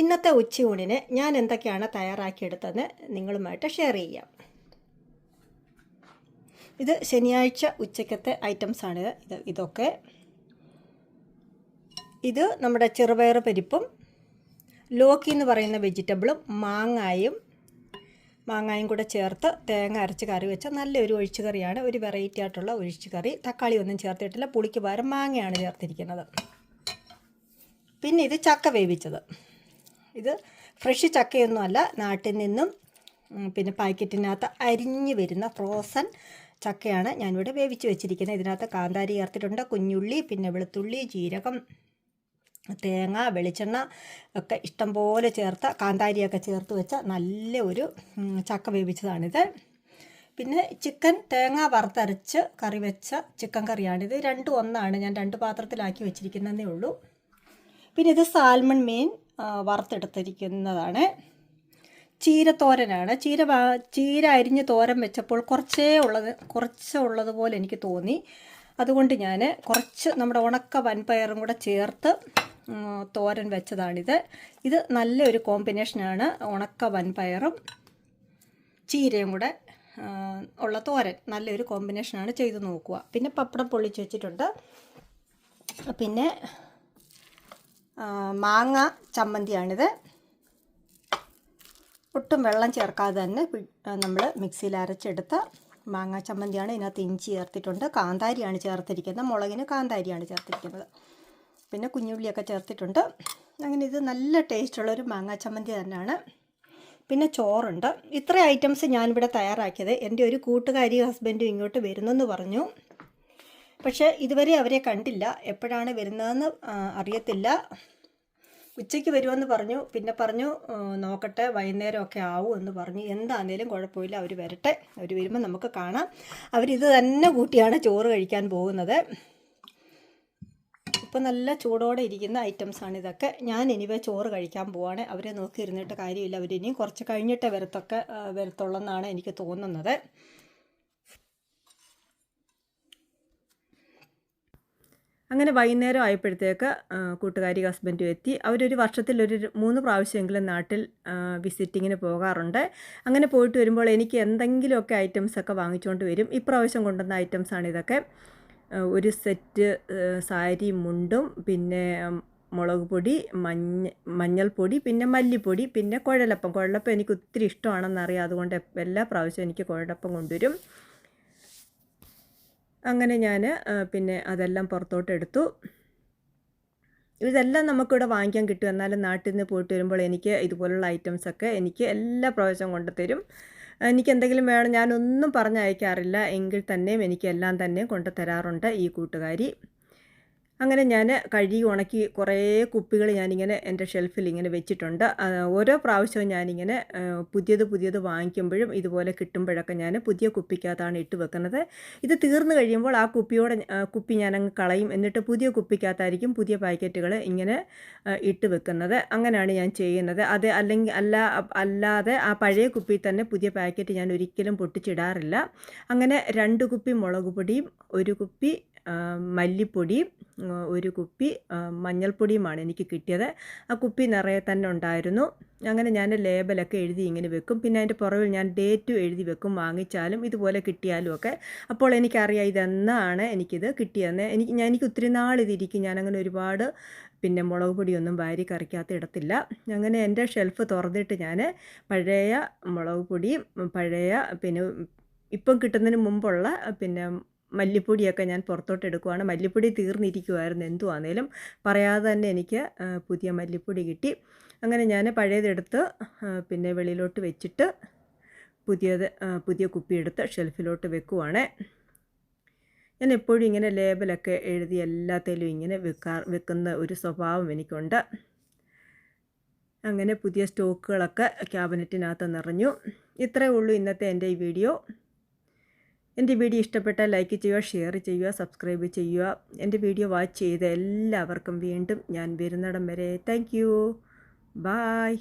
ഇന്നത്തെ ഉച്ചയൂണിന് ഞാൻ എന്തൊക്കെയാണ് തയ്യാറാക്കിയെടുത്തതെന്ന് നിങ്ങളുമായിട്ട് ഷെയർ ചെയ്യാം. ഇത് ശനിയാഴ്ച ഉച്ചക്കത്തെ ഐറ്റംസാണ് ഇത് ഇതൊക്കെ. ഇത് നമ്മുടെ ചെറുപയർ പരിപ്പും ലോക്കി എന്ന് പറയുന്ന വെജിറ്റബിളും മാങ്ങായും മാങ്ങായും കൂടെ ചേർത്ത് തേങ്ങ അരച്ച് കറി വെച്ച നല്ലൊരു ഒഴിച്ചു കറിയാണ് ഒരു വെറൈറ്റി ആയിട്ടുള്ള ഒഴിച്ചു കറി തക്കാളി ഒന്നും ചേർത്തിട്ടില്ല. പുളിക്ക് പകരം മാങ്ങയാണ് ചേർത്തിരിക്കുന്നത്. പിന്നെ ഇത് ചക്ക വേവിച്ചത്. ഇത് ഫ്രഷ് ചക്കയൊന്നുമല്ല നാട്ടിൽ നിന്നും പിന്നെ പാക്കറ്റിനകത്ത് അരിഞ്ഞ് വരുന്ന ഫ്രോസൺ ചക്കയാണ് ഞാനിവിടെ വേവിച്ച് വെച്ചിരിക്കുന്നത്. ഇതിനകത്ത് കാന്താരി ചേർത്തിട്ടുണ്ട് കുഞ്ഞുള്ളി പിന്നെ വെളുത്തുള്ളി ജീരകം തേങ്ങ വെളിച്ചെണ്ണ ഒക്കെ ഇഷ്ടംപോലെ ചേർത്ത കാന്താരിയൊക്കെ ചേർത്ത് വെച്ച നല്ല ഒരു ചക്ക വേവിച്ചതാണിത്. പിന്നെ ചിക്കൻ തേങ്ങ വറുത്തരച്ച് കറി വെച്ച ചിക്കൻ കറിയാണിത്. രണ്ടും ഒന്നാണ് ഞാൻ രണ്ട് പാത്രത്തിലാക്കി വെച്ചിരിക്കുന്നതേ ഉള്ളൂ. പിന്നെ ഇത് സാൽമൺ മീൻ വറുത്തെടുത്തിരിക്കുന്നതാണ്. ചീരത്തോരനാണ്. ചീര ചീര അരിഞ്ഞ് തോരൻ വെച്ചപ്പോൾ കുറച്ചേ ഉള്ളത് കുറച്ച് ഉള്ളതുപോലെ എനിക്ക് തോന്നി. അതുകൊണ്ട് ഞാൻ കുറച്ച് നമ്മുടെ ഉണക്ക വൻപയറും കൂടെ ചേർത്ത് തോരൻ വെച്ചതാണിത്. ഇത് നല്ലൊരു കോമ്പിനേഷനാണ് ഉണക്ക വൻപയറും ചീരയും കൂടെ ഉള്ള തോരൻ. നല്ലൊരു കോമ്പിനേഷനാണ് ചെയ്ത് നോക്കുക. പിന്നെ പപ്പടം പൊള്ളിച്ച് വെച്ചിട്ടുണ്ട്. പിന്നെ മാങ്ങ ചമ്മന്തിയാണിത്. ഒട്ടും വെള്ളം ചേർക്കാതെ തന്നെ നമ്മൾ മിക്സിയിൽ അരച്ചെടുത്ത മാങ്ങ ചമ്മന്തിയാണ് ഇതിനകത്ത് ഇഞ്ചി ചേർത്തിട്ടുണ്ട്. കാന്താരിയാണ് ചേർത്തിരിക്കുന്നത്. മുളകിന് കാന്താരിയാണ് ചേർത്തിരിക്കുന്നത്. പിന്നെ കുഞ്ഞുള്ളിയൊക്കെ ചേർത്തിട്ടുണ്ട്. അങ്ങനെ ഇത് നല്ല ടേസ്റ്റുള്ളൊരു മാങ്ങ ചമ്മന്തി തന്നെയാണ്. പിന്നെ ചോറുണ്ട്. ഇത്ര ഐറ്റംസ് ഞാനിവിടെ തയ്യാറാക്കിയത്. എന്റെ ഒരു കൂട്ടുകാരി ഹസ്ബൻഡും ഇങ്ങോട്ട് വരുന്നെന്ന് പറഞ്ഞു. പക്ഷേ ഇതുവരെ അവരെ കണ്ടില്ല. എപ്പോഴാണ് വരുന്നതെന്ന് അറിയത്തില്ല. ഉച്ചയ്ക്ക് വരുമെന്ന് പറഞ്ഞു. പിന്നെ പറഞ്ഞു നോക്കട്ടെ വൈകുന്നേരമൊക്കെ ആവും എന്ന് പറഞ്ഞു. എന്താണേലും കുഴപ്പമില്ല അവർ വരട്ടെ. അവർ വരുമ്പോൾ നമുക്ക് കാണാം. അവരിത് തന്നെ കൂട്ടിയാണ് ചോറ് കഴിക്കാൻ പോകുന്നത്. ഇപ്പം നല്ല ചൂടോടെ ഇരിക്കുന്ന ഐറ്റംസാണ് ഇതൊക്കെ. ഞാൻ എനിവേ ചോറ് കഴിക്കാൻ പോവാണ്. അവരെ നോക്കി ഇരുന്നിട്ട് കാര്യമില്ല. അവരിനിയും കുറച്ച് കഴിഞ്ഞിട്ടേ വരത്തൊക്കെ വരത്തുള്ളെന്നാണ് എനിക്ക് തോന്നുന്നത്. അങ്ങനെ വൈകുന്നേരം ആയപ്പോഴത്തേക്ക് കൂട്ടുകാരി ഹസ്ബൻഡും എത്തി. അവരൊരു വർഷത്തിൽ ഒരു മൂന്ന് പ്രാവശ്യമെങ്കിലും നാട്ടിൽ വിസിറ്റിങ്ങിന് പോകാറുണ്ട്. അങ്ങനെ പോയിട്ട് വരുമ്പോൾ എനിക്ക് എന്തെങ്കിലുമൊക്കെ ഐറ്റംസൊക്കെ വാങ്ങിച്ചുകൊണ്ട് വരും. ഇപ്രാവശ്യം കൊണ്ടുവന്ന ഐറ്റംസാണ് ഇതൊക്കെ. ഒരു സെറ്റ് സാരി മുണ്ടും പിന്നെ മുളക് പൊടി മഞ്ഞ മഞ്ഞൾപ്പൊടി പിന്നെ മല്ലിപ്പൊടി പിന്നെ കുഴലപ്പം. കുഴലപ്പം എനിക്ക് ഒത്തിരി ഇഷ്ടമാണെന്നറിയാം. അതുകൊണ്ട് എല്ലാ പ്രാവശ്യവും എനിക്ക് കുഴലപ്പം കൊണ്ടുവരും. അങ്ങനെ ഞാൻ പിന്നെ അതെല്ലാം പുറത്തോട്ടെടുത്തു. ഇതെല്ലാം നമുക്കിവിടെ വാങ്ങിക്കാൻ കിട്ടും. എന്നാലും നാട്ടിൽ നിന്ന് പോയിട്ട് വരുമ്പോൾ എനിക്ക് ഇതുപോലുള്ള ഐറ്റംസൊക്കെ എനിക്ക് എല്ലാ പ്രാവശ്യവും കൊണ്ടുതരും. എനിക്ക് എന്തെങ്കിലും വേണം ഞാനൊന്നും പറഞ്ഞയക്കാറില്ല. എങ്കിൽ തന്നെയും എനിക്ക് എല്ലാം തന്നെ കൊണ്ടു തരാറുണ്ട് ഈ കൂട്ടുകാരി. അങ്ങനെ ഞാൻ കഴുകി ഉണക്കി കുറേ കുപ്പികൾ ഞാനിങ്ങനെ എന്റെ ഷെൽഫിൽ ഇങ്ങനെ വെച്ചിട്ടുണ്ട്. ഓരോ പ്രാവശ്യവും ഞാനിങ്ങനെ പുതിയത് പുതിയത് വാങ്ങിക്കുമ്പോഴും ഇതുപോലെ കിട്ടുമ്പോഴൊക്കെ ഞാൻ പുതിയ കുപ്പിക്കകത്താണ് ഇട്ട് വെക്കുന്നത്. ഇത് തീർന്നു കഴിയുമ്പോൾ ആ കുപ്പിയോടെ കുപ്പി ഞാനങ്ങ് കളയും. എന്നിട്ട് പുതിയ കുപ്പിക്കകത്തായിരിക്കും പുതിയ പാക്കറ്റുകൾ ഇങ്ങനെ ഇട്ട് വെക്കുന്നത്. അങ്ങനെയാണ് ഞാൻ ചെയ്യുന്നത്. അത് അല്ലെങ്കിൽ അല്ല അല്ലാതെ ആ പഴയ കുപ്പിയിൽ തന്നെ പുതിയ പാക്കറ്റ് ഞാൻ ഒരിക്കലും പൊട്ടിച്ചിടാറില്ല. അങ്ങനെ രണ്ട് കുപ്പി മുളക് പൊടിയും ഒരു കുപ്പി മല്ലിപ്പൊടിയും ഒരു കുപ്പി മഞ്ഞൾപ്പൊടിയുമാണ് എനിക്ക് കിട്ടിയത്. ആ കുപ്പി നിറയെ തന്നെ ഉണ്ടായിരുന്നു. അങ്ങനെ ഞാൻ ലേബലൊക്കെ എഴുതി ഇങ്ങനെ വെക്കും. പിന്നെ അതിന്റെ പുറകിൽ ഞാൻ ഡേറ്റും എഴുതി വെക്കും വാങ്ങിച്ചാലും ഇതുപോലെ കിട്ടിയാലും ഒക്കെ. അപ്പോൾ എനിക്കറിയാം ഇതെന്നാണ് എനിക്കിത് കിട്ടിയതെന്ന്. എനിക്ക് ഞാൻ എനിക്ക് ഒത്തിരി നാൾ ഇതിരിക്കും ഞാനങ്ങനെ ഒരുപാട് പിന്നെ മുളക് പൊടിയൊന്നും വാരി കറിക്കാത്ത ഇടത്തില്ല. അങ്ങനെ എന്റെ ഷെൽഫ് തുറന്നിട്ട് ഞാൻ പഴയ മുളക് പൊടിയും പഴയ പിന്നെ ഇപ്പം കിട്ടുന്നതിന് മുമ്പുള്ള പിന്നെ മല്ലിപ്പൊടിയൊക്കെ ഞാൻ പുറത്തോട്ട് എടുക്കുവാണ്. മല്ലിപ്പൊടി തീർന്നിരിക്കുമായിരുന്നു എന്തുവാണേലും പറയാതെ തന്നെ എനിക്ക് പുതിയ മല്ലിപ്പൊടി കിട്ടി. അങ്ങനെ ഞാൻ പഴയതെടുത്ത് പിന്നെ വെളിയിലോട്ട് വെച്ചിട്ട് പുതിയത് പുതിയ കുപ്പിയെടുത്ത് ഷെൽഫിലോട്ട് വെക്കുവാണ്. ഞാൻ എപ്പോഴും ഇങ്ങനെ ലേബലൊക്കെ എഴുതി എല്ലാത്തിലും ഇങ്ങനെ വെക്കാ വെക്കുന്ന ഒരു സ്വഭാവം എനിക്കുണ്ട്. അങ്ങനെ പുതിയ സ്റ്റോക്കുകളൊക്കെ ക്യാബിനറ്റിനകത്ത് നിറഞ്ഞു. ഇത്രയേ ഉള്ളൂ ഇന്നത്തെ എന്റെ ഈ വീഡിയോ. എന്റെ വീഡിയോ ഇഷ്ടപ്പെട്ടാൽ ലൈക്ക് ചെയ്യുക ഷെയർ ചെയ്യുക സബ്സ്ക്രൈബ് ചെയ്യുക. എന്റെ വീഡിയോ വാച്ച് ചെയ്ത എല്ലാവർക്കും വീണ്ടും ഞാൻ വരുന്നിടം വരെ. Thank you. ബായ്.